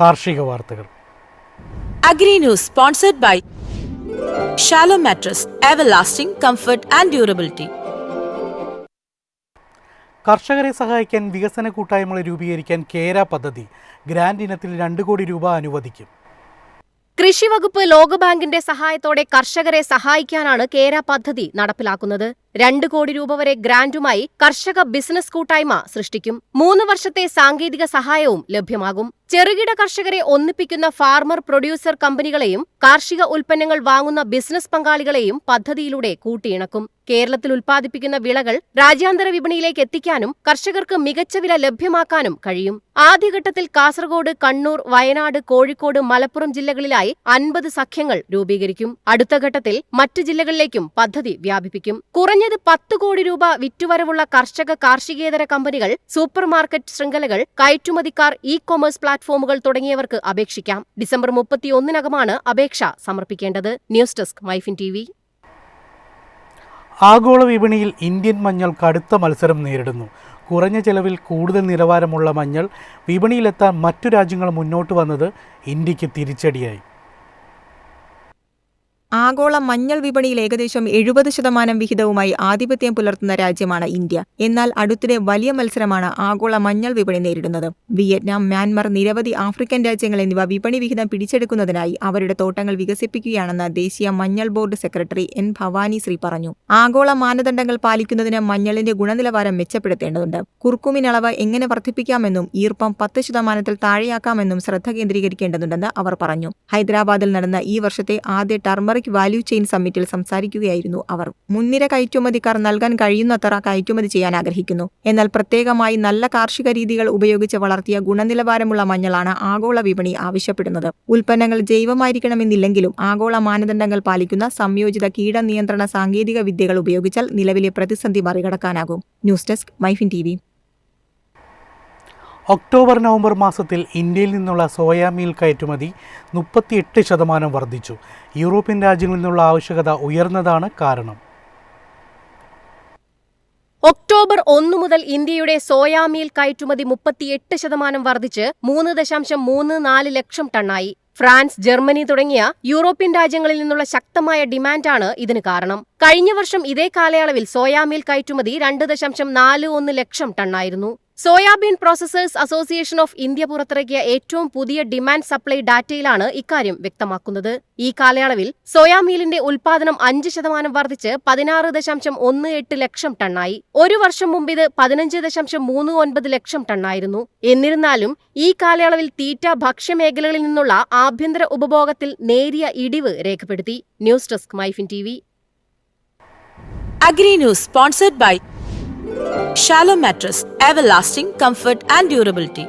കാർഷിക വാർത്തകൾ. Agri news sponsored by shallow mattress everlasting comfort and durability. കർഷകരെ സഹായിക്കാൻ വികസന കൂട്ടായ്മകളെ രൂപീകരിക്കാൻ കേര പദ്ധതി. ഗ്രാന്റ് ഇനത്തിൽ രണ്ട് കോടി രൂപ അനുവദിക്കും. കൃഷിവകുപ്പ് ലോകബാങ്കിന്റെ സഹായത്തോടെ കർഷകരെ സഹായിക്കാനാണ് കേര പദ്ധതി നടപ്പിലാക്കുന്നത്. രണ്ട് കോടി രൂപ വരെ ഗ്രാന്റുമായി കർഷക ബിസിനസ് കൂട്ടായ്മ സൃഷ്ടിക്കും. മൂന്ന് വർഷത്തെ സാങ്കേതിക സഹായവും ലഭ്യമാകും. ചെറുകിട കർഷകരെ ഒന്നിപ്പിക്കുന്ന ഫാർമർ പ്രൊഡ്യൂസർ കമ്പനികളെയും കാർഷിക ഉൽപ്പന്നങ്ങൾ വാങ്ങുന്ന ബിസിനസ് പങ്കാളികളെയും പദ്ധതിയിലൂടെ കൂട്ടിയിണക്കും. കേരളത്തിൽ ഉൽപ്പാദിപ്പിക്കുന്ന വിളകൾ രാജ്യാന്തര വിപണിയിലേക്ക് എത്തിക്കാനും കർഷകർക്ക് മികച്ച വില ലഭ്യമാക്കാനും കഴിയും. ആദ്യഘട്ടത്തിൽ കാസർഗോഡ് കണ്ണൂർ വയനാട് കോഴിക്കോട് മലപ്പുറം ജില്ലകളിലായി അൻപത് സഖ്യങ്ങൾ രൂപീകരിക്കും. അടുത്ത ഘട്ടത്തിൽ മറ്റു ജില്ലകളിലേക്കും പദ്ധതി വ്യാപിപ്പിക്കും. കുറഞ്ഞത് പത്ത് കോടി രൂപ വിറ്റുവരവുള്ള കർഷക കാർഷികേതര കമ്പനികൾ സൂപ്പർമാർക്കറ്റ് ശൃംഖലകൾ കയറ്റുമതിക്കാർ ഇ കൊമേഴ്സ് പ്ലാറ്റ്ഫോമുകൾ തുടങ്ങിയവർക്ക് അപേക്ഷിക്കാം. ഡിസംബർ മുപ്പത്തിയൊന്നിനകമാണ് അപേക്ഷ സമർപ്പിക്കേണ്ടത്. News desk MyFin TV. ആഗോള വിപണിയിൽ ഇന്ത്യൻ മഞ്ഞൾ കടുത്ത മത്സരം നേരിടുന്നു. കുറഞ്ഞ ചെലവിൽ കൂടുതൽ നിലവാരമുള്ള മഞ്ഞൾ വിപണിയിലെത്താൻ മറ്റു രാജ്യങ്ങൾ മുന്നോട്ട് വന്നത് ഇന്ത്യയ്ക്ക് തിരിച്ചടിയായി. ആഗോള മഞ്ഞൾ വിപണിയിൽ ഏകദേശം എഴുപത് ശതമാനം വിഹിതവുമായി ആധിപത്യം പുലർത്തുന്ന രാജ്യമാണ് ഇന്ത്യ. എന്നാൽ അടുത്തിടെ വലിയ മത്സരമാണ് ആഗോള മഞ്ഞൾ വിപണി നേരിടുന്നത്. വിയറ്റ്നാം മ്യാൻമർ നിരവധി ആഫ്രിക്കൻ രാജ്യങ്ങൾ എന്നിവ വിപണി വിഹിതം പിടിച്ചെടുക്കുന്നതിനായി അവരുടെ തോട്ടങ്ങൾ വികസിപ്പിക്കുകയാണെന്ന് ദേശീയ മഞ്ഞൾ board secretary N Bhavani Sree പറഞ്ഞു. ആഗോള മാനദണ്ഡങ്ങൾ പാലിക്കുന്നതിന് മഞ്ഞളിന്റെ ഗുണനിലവാരം മെച്ചപ്പെടുത്തേണ്ടതുണ്ട്. കുർക്കുമിൻ അളവ് എങ്ങനെ വർദ്ധിപ്പിക്കാമെന്നും ഈർപ്പം പത്ത് ശതമാനത്തിൽ താഴെയാക്കാമെന്നും ശ്രദ്ധ കേന്ദ്രീകരിക്കേണ്ടതുണ്ടെന്ന് അവർ പറഞ്ഞു. ഹൈദരാബാദിൽ നടന്ന ഈ വർഷത്തെ ആദ്യ ടർമറിക് വാല്യൂ ചെയിൻ സമ്മിറ്റിൽ സംസാരിക്കുകയായിരുന്നു അവർ. മുൻനിര കയറ്റുമതിക്കാർ നൽകാൻ കഴിയുന്നത്ര കയറ്റുമതി ചെയ്യാൻ ആഗ്രഹിക്കുന്നു. എന്നാൽ പ്രത്യേകമായി നല്ല കാർഷിക രീതികൾ ഉപയോഗിച്ച് വളർത്തിയ ഗുണനിലവാരമുള്ള മഞ്ഞളാണ് ആഗോള വിപണി ആവശ്യപ്പെടുന്നത്. ഉൽപ്പന്നങ്ങൾ ജൈവമായിരിക്കണമെന്നില്ലെങ്കിലും ആഗോള മാനദണ്ഡങ്ങൾ പാലിക്കുന്ന സംയോജിത കീട നിയന്ത്രണ സാങ്കേതിക വിദ്യകൾ ഉപയോഗിച്ചാൽ നിലവിലെ പ്രതിസന്ധി മറികടക്കാനാകും. News desk MyFin T October November മാസത്തിൽ ഇന്ത്യയിൽ നിന്നുള്ള സോയാ മീൽ കയറ്റുമതി മുപ്പത്തിയെട്ട് ശതമാനം വർദ്ധിച്ചു. യൂറോപ്യൻ രാജ്യങ്ങളിൽ നിന്നുള്ള ആവശ്യകത ഉയർന്നതാണ് കാരണം. ഒക്ടോബർ ഒന്നു മുതൽ ഇന്ത്യയുടെ സോയാമീൽ കയറ്റുമതി മുപ്പത്തിയെട്ട് ശതമാനം വർദ്ധിച്ച് മൂന്ന് ദശാംശം മൂന്ന് നാല് ലക്ഷം ടണ്ണായി. ഫ്രാൻസ് ജർമ്മനി തുടങ്ങിയ യൂറോപ്യൻ രാജ്യങ്ങളിൽ നിന്നുള്ള ശക്തമായ ഡിമാൻഡാണ് ഇതിന് കാരണം. കഴിഞ്ഞ വർഷം ഇതേ കാലയളവിൽ സോയാമീൽ കയറ്റുമതി രണ്ട് ദശാംശം നാല് ഒന്ന് ലക്ഷം ടണ്ണായിരുന്നു. Soybean processors association of India പുറത്തിറക്കിയ ഏറ്റവും പുതിയ ഡിമാൻഡ് സപ്ലൈ ഡാറ്റയിലാണ് ഇക്കാര്യം വ്യക്തമാക്കുന്നത്. ഈ കാലയളവിൽ സോയാമീലിന്റെ ഉൽപാദനം അഞ്ച് ശതമാനം വർദ്ധിച്ച് പതിനാറ് ദശാംശം ഒന്ന് എട്ട് ലക്ഷം ടണ്ണായി. ഒരു വർഷം മുമ്പ് ഇത് പതിനഞ്ച് ദശാംശം മൂന്ന് ഒൻപത് ലക്ഷം ടണ്ണായിരുന്നു. എന്നിരുന്നാലും ഈ കാലയളവിൽ തീറ്റ ഭക്ഷ്യമേഖലകളിൽ നിന്നുള്ള ആഭ്യന്തര ഉപഭോഗത്തിൽ നേരിയ ഇടിവ് രേഖപ്പെടുത്തി. News desk MyFin TV. Agri news sponsored by Shallow Mattress, Everlasting Comfort and Durability.